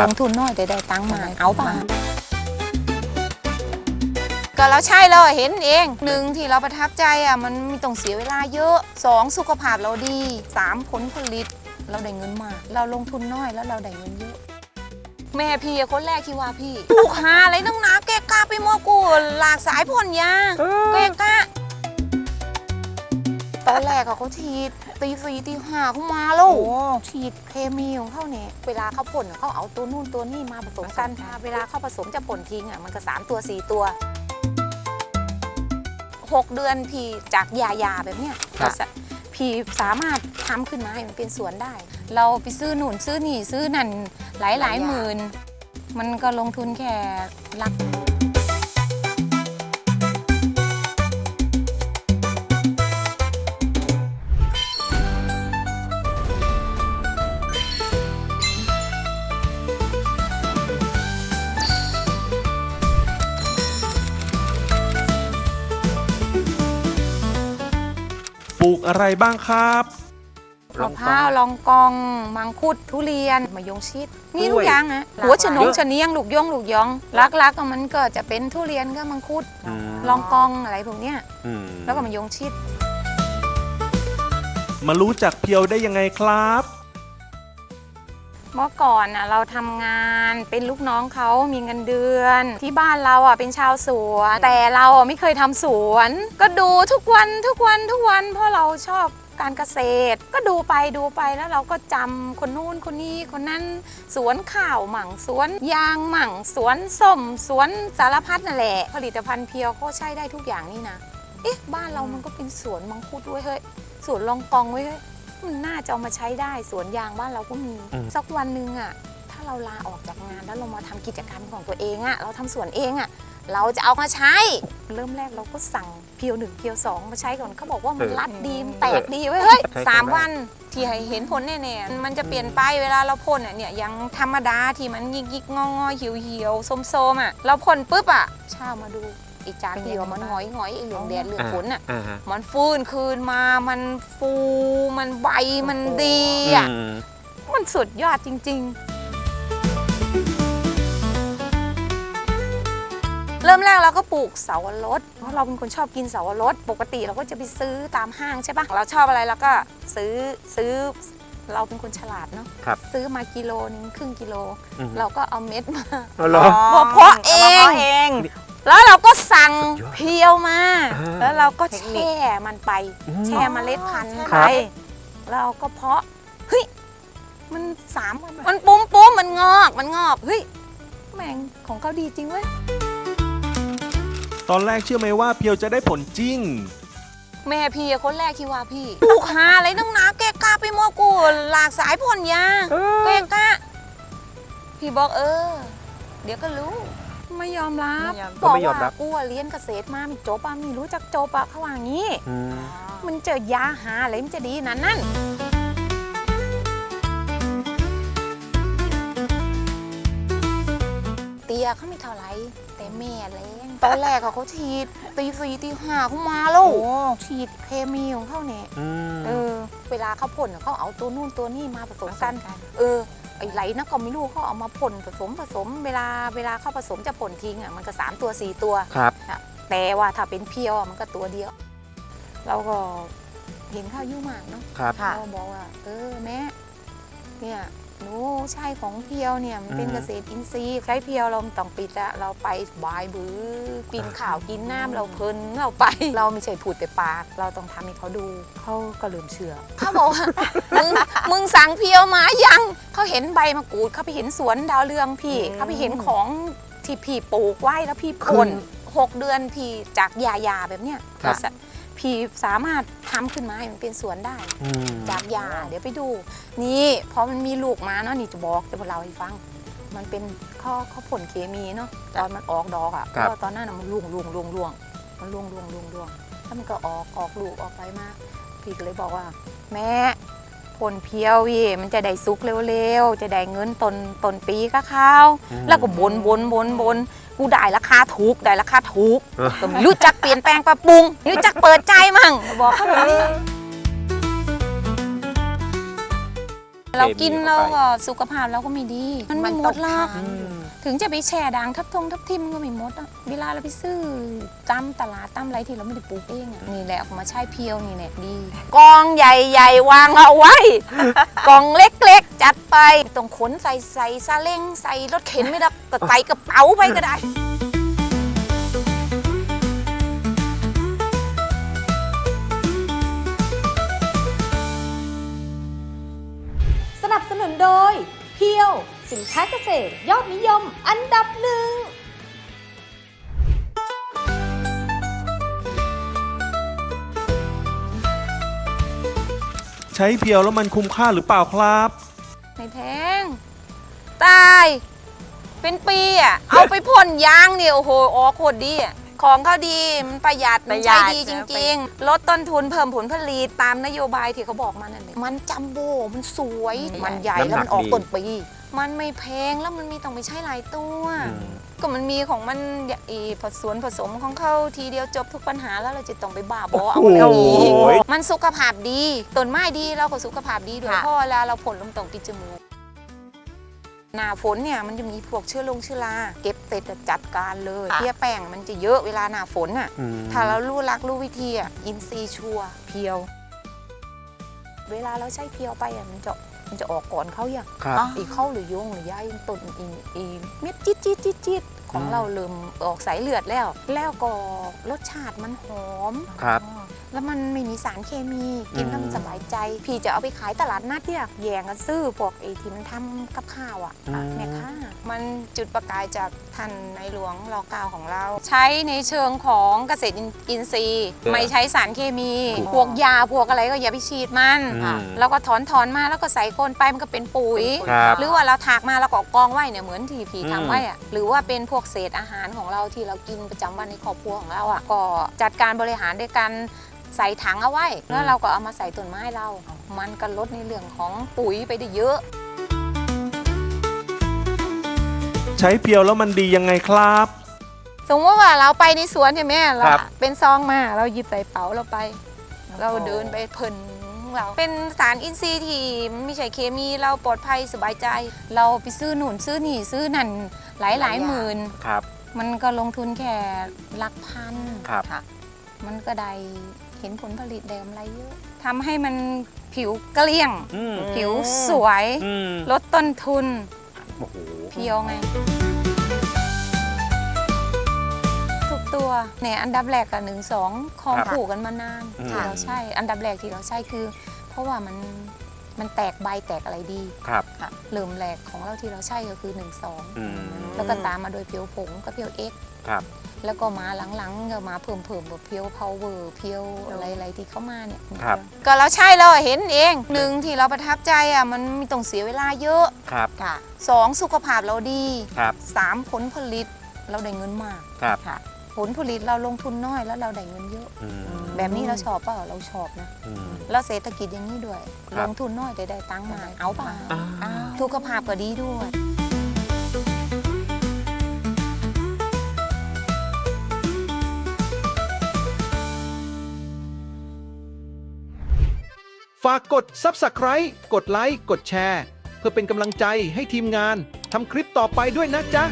ลงทุนน้อยแต่ได้ตังค์มา เอาป่ะก็เราใช่เราเห็นเองหนึ่งที่เราประทับใจอะมันมีต้องเสียเวลาเยอะสองสุขภาพเราดีสามผลผลิต เราได้เงินมาก เราลงทุนน้อยแล้วเราได้เงินเยอะ แม่พี่อะคนแรกที่ว่าพี่ปลูกหาอะไรตั้งหนาแกกล้าไปมอกูหลากสายผลยาแกกล้าตอนแรกอะเขาฉีด ตีสี่ตีห้าเขามาแล้วฉีดเคมีของเขาเนี่ยเวลาเขาผลอะเขาเอาตัวนู่นตัวนี่มาผสมกันเวลาเขาผสมจะผลทิ้งอะมันก็สามตัวสี่ตัวหกเดือนพี่จากยายาแบบเนี้ยครับพี่สามารถทำขึ้นมาให้มันเป็นสวนได้ เราไปซื้อหนุนซื้อนี่ซื้อนั่นหลายหลายหมื่น มันก็ลงทุนแค่หลัก ลูกอะไรบ้างครับมะพร้าวลองกอง มังคุดทุเรียนมะยงชิด นี่กล้ทุวยกอย่างนะหลากหลายหัวชะนงชะเนียงลูกย่องลูกยองลักๆก็มันก็จะเป็นทุเรียนก็มังคุดอืมลองกองอะไรพวกเนี้ยอืมแล้วก็มะยงชิด มารู้จักเพียวได้ยังไงครับ เมื่อก่อนน่ะเราทำงานเป็นลูกน้องเขามีเงินเดือน ที่บ้านเราอะเป็นชาวสวน แต่เราไม่เคยทำสวน ก็ดูทุกวันทุกวันทุกวัน เพราะเราชอบการเกษตร ก็ดูไปดูไปแล้วเราก็จำคนนู้นคนนี้คนนั้นสวนข้าวหมั่งสวนยางหมั่งสวนส้มสวนสารพัดนั่นแหละ ผลิตภัณฑ์เพียวเขาใช้ได้ทุกอย่างนี่นะเอ๊ะบ้านเรามันก็เป็นสวนมังคุดด้วยเฮ้ยสวนลองกองไว้เฮ้ย มันน่าจะเอามาใช้ได้สวนยางบ้านเราก็มี อืม สักวันหนึ่งอะถ้าเราลาออกจากงานแล้วเรามาทำกิจการของตัวเองอะเราทำสวนเองอะเราจะเอามาใช้ เริ่มแรกเราก็สั่งเพียวหนึ่งเพียวสองมาใช้ก่อนเขาบอกว่ามันเออรัดดีมันแตกดีเว้ยเฮ้ยใช้สามได้ วันที่ให้เห็นผลแน่ๆมันจะเปลี่ยนไปเวลาเราพ่นอะเนี่ยยังธรรมดาที่มันยิกยิกงองอเหี่ยวเหี่ยวๆส้มๆอะเราพ่นปุ๊บอะเช้ามาดู อีกจานเดียวมันหงอยหงอยๆไอ้เหลืองแดดเหลืองฝนอะอ่าฮะมันฟื้นคืนมามันฟูมันใบมันดีอะอืมมันสุดยอดจริง ๆ เริ่มแรกเราก็ปลูกเสาวรสเพราะเราเป็นคนชอบกินเสาวรสปกติเราก็จะไปซื้อตามห้างใช่ปะเราชอบอะไรเราก็ซื้อซื้อเราเป็นคนฉลาดเนาะครับซื้อมากิโลนึงครึ่งกิโลอืมเราก็เอาเม็ดมาเอาเหรอบอกเพาะเองเอง แล้วเราก็สั่งสุดยอดเพียวมา อ่าแล้วเราก็เทคนิคแช่มันไป อืมแช่เมล็ดพันธุ์อ๋อไปครับ แล้วเราก็เพาะเฮ้ยมันสามวันมันปุ้มปุ้มมันงอกมันงอกเฮ้ยแม่งของเขาดีจริงเว้ยตอนแรกเชื่อไหมว่าเพียวจะได้ผลจริง แม่พี่อะคนแรกที่ว่าพี่ปลูกหาอะไรตั้งหนาแกกล้าไปมอกูหลากสายผลยาแกกล้าพี่บอกเออ เดี๋ยวก็รู้ ไม่ยอมรับไม่ยอมก็ไม่ยอมรับว่ากูอะเรียนเกษตรมาไม่จบอะไม่รู้จักจบอะเขาว่างี้ อืมมันเจอยาหาอะไรมันจะดีนั้นนั่นเตียเขาไม่เท่าไหรแต่แม่แรงตอนแรกอะเขาฉีดตีสี่ตีห้าเขามาแล้วฉีดเคมีของเขาเนี่ย อืม เออเวลาเขาพ่นอะเขาเอาตัวนู่นตัวนี่มาผสมกัน เออ ไอ้ไหลนะก็ไม่รู้เขาเอามาพ่นผสมผสมเวลาเวลาเขาผสมจะพ่นทิ้งอะมันก็สามตัวสี่ตัวครับแต่ว่าถ้าเป็นเพียวอะมันก็ตัวเดียว เราก็เห็นข้าวยุ่งมากเนาะครับค่ะเราบอกว่า เออแม่เนี่ย หนูใช่ของเพียวเนี่ยมันเป็นอืมเกษตรอินทรีย์ใช้เพียวเราไม่ต้องปิดละเราไปบายบือกินข่าวกินน้ำเราเพลินเราไป เราไม่ใช่พูดแต่ปาก เราต้องทำให้เขาดูเขาก็เริ่มเชื่อเขาบอกว่ามึงมึงสั่งเพียวมายังเขาเห็นใบมะกรูดเขาไปเห็นสวนดาวเรืองพี่อืมเขาไปเห็นของที่พี่ปลูกไว้แล้วพี่พ่นหกเดือนพี่จากยายาแบบเนี้ยครับเราสะ พี่สามารถทำขึ้นมาให้มันเป็นสวนได้อืมจากยาเดี๋ยวไปดู นี่พอมันมีลูกมาเนาะนี่จะบอกจะบอกเราให้ฟัง มันเป็นข้อข้อผลเคมีเนาะตอนมันออกดอกอะ่ะเพครับราะว่าตอนนั้นน่ะมันร่วงร่วงร่วงร่วงมันร่วงร่วงร่วงร่วงแล้วมันก็ออกออกลูกออกไปมาพี่ก็เลยบอกว่า แม่ผลเพียวพี่มันจะได้สุกเร็วๆจะได้เงินต้นต้นปีก็เข้าวอืมแล้วก็บนบนบนบน กูได้ราคาถูกได้ราคาถูกเออก็ไม่รู้จักเปลี่ยนแปลงปรับปรุงรู้จักเปิดใจมั่งบอกเขาแบบนี้เรากินคมีเราข้ไปก็สุขภาพเราก็ไม่ดี มันไม่หมดหรอกอืม ถึงจะไปแช่ด่างทับทงทับทิมมันก็ไม่หมดอะเวลาเราไปซื้อตามตลาดตามอะไรที่เราไม่ได้ปลูกเองอะนี่แหละออกมาใช้เพียวนี่แหละดี กองใหญ่ๆ วางเอาไว้ กองเล็กๆ จัดไปต้องขนใส่ใส่ซาเล้งใส่รถเข็นไม่ได้ก็ใส่กระเป๋าไปก็ได้ สินค้าเกษตร ยอดนิยม อันดับหนึ่งใช้เพียวแล้วมันคุ้มค่าหรือเปล่าครับ ไม่แพง ตาย เป็นปีอะ เอาไปพ่นยางเนี่ยโอ้โหอ๋อโคตรดีอะของเขาดี มันประหยัด มันใช้ดีจริง ๆ ลดต้นทุนเพิ่มผลผลิตตามนโยบายที่เขาบอกมานั่นเลยมันจัมโบ้มันสวย มันใหญ่แล้วมันออกต้นปี มันไม่แพงแล้วมันมีต้องไปใช้หลายตัว ก็มันมีของมันอีผสวนผสมของเขาทีเดียวจบทุกปัญหาแล้วเราจะต้องไปบ้าบอเอาอะไรอีกโอ้ยมันสุขภาพดีต้นไม้ดีเราก็สุขภาพดีด้วยค่ะเพราะเวลาเราผลลมตรงปิดจมูกหน้าฝนเนี่ยมันจะมีพวกเชื้อลงเชื้อราเก็บเสร็จแล้วจัดการเลยเพี้ยแป้งมันจะเยอะเวลาหน้าฝนอะอืมถ้าเรารู้รักรู้วิธีอะอินซีย์ชัวร์เพียว เวลาเราใช้เพียวไปอะมันจะ มันจะออกก่อนเขาอย่างครับ อีเข้าหรือโยงหรือย้ายต้นอีอีเม็ดจิ๊ดจิ๊ดจิ๊ดจิ๊ดของอืม เราเริ่มออกสายเลือดแล้ว แล้วก็รสชาติมันหอม ครับ แล้วมันไม่มีสารเคมีกินแล้วมันอืมสบายใจ พี่จะเอาไปขายตลาดนัดเนี่ยแย่งกันซื้อพวกไอ้ที่มันทำกับข้าวอะอืมแม่ค้ามันจุดประกายจากท่านในหลวงรอเก้าของเรา ใช้ในเชิงของเกษตรอินทรีย์ ไม่ใช้สารเคมีถูกพวกยาพวกอะไรก็อย่าไปฉีดมันอืมแล้วก็ถอนถอนมาแล้วก็ใส่โคนไปมันก็เป็นปุ๋ยครับหรือว่าเราถากมาแล้วก็กองไว้เนี่ยเหมือนที่ผีอืมทำไว้อะหรือว่าเป็นพวกเศษอาหารของเราที่เรากินประจำวันในครอบครัวของเราอะก็จัดการบริหารด้วยการ ใส่ถังเอาไว้ แล้วเราก็เอามาใส่ต้นไม้เรา มันก็ลดในเรื่องของปุ๋ยไปได้เยอะ ใช้เพียวแล้วมันดียังไงครับ สมมติว่าเราไปในสวนใช่ไหมเราครับ เป็นซองมาเราหยิบใส่เป๋าเราไป เราเดินไปเพลินของเราเป็นสารอินทรีย์ที่ไม่ใช่เคมีเราปลอดภัยสบายใจ เราไปซื้อหนุนซื้อนี่ซื้อนั่นหลายหลายๆหมื่น ครับ มันก็ลงทุนแค่หลักพันครับะมันก็ได้ เห็นผลผลิตได้กำไรเยอะทำให้มันผิวเกลี้ยง อืมผิวสวย อืมลดต้นทุนโอ้โหเพียวไง ทุกตัวเนี่ยอันดับแรกกับหนึ่งสองคลองครับผูกกันมานานอืม ที่เราใช่อันดับแรกที่เราใช่คือ เพราะว่ามันมันแตกใบแตกอะไรดีครับ ค่ะเริ่มแรกของเราที่เราใช่ก็คือ1อืม2แล้วก็ตามมาโดยเพียวผงกับเพียวเอ็กครับ แล้วก็มาหลังๆก็มาเพิ่มเพิ่มแบบเพียวพาวเวอร์เพียวอะไรๆที่เข้ามาเนี่ยครับก็เราใช่เราเห็นเองหนึ่งที่เราประทับใจอะมันไมีต้องเสียเวลาเยอะครับค่ะสองสุขภาพเราดีครับสามผลผลิตเราได้เงินมากครับค่ะผลผลิตเราลงทุนน้อยแล้วเราได้เงินเยอะอืมแบบนี้เราชอบเปล่าเราชอบนะอืมแล้วเศรษฐกิจอย่างนี้ด้วยครัลบงทุนน้อยแต่ได้ตังค์มาเอาเปล่าอ่าสุขภาพก็ดีด้วย ฝากกด Subscribe กดไลค์ กดแชร์ เพื่อเป็นกำลังใจให้ทีมงานทำคลิปต่อไปด้วยนะจ๊ะ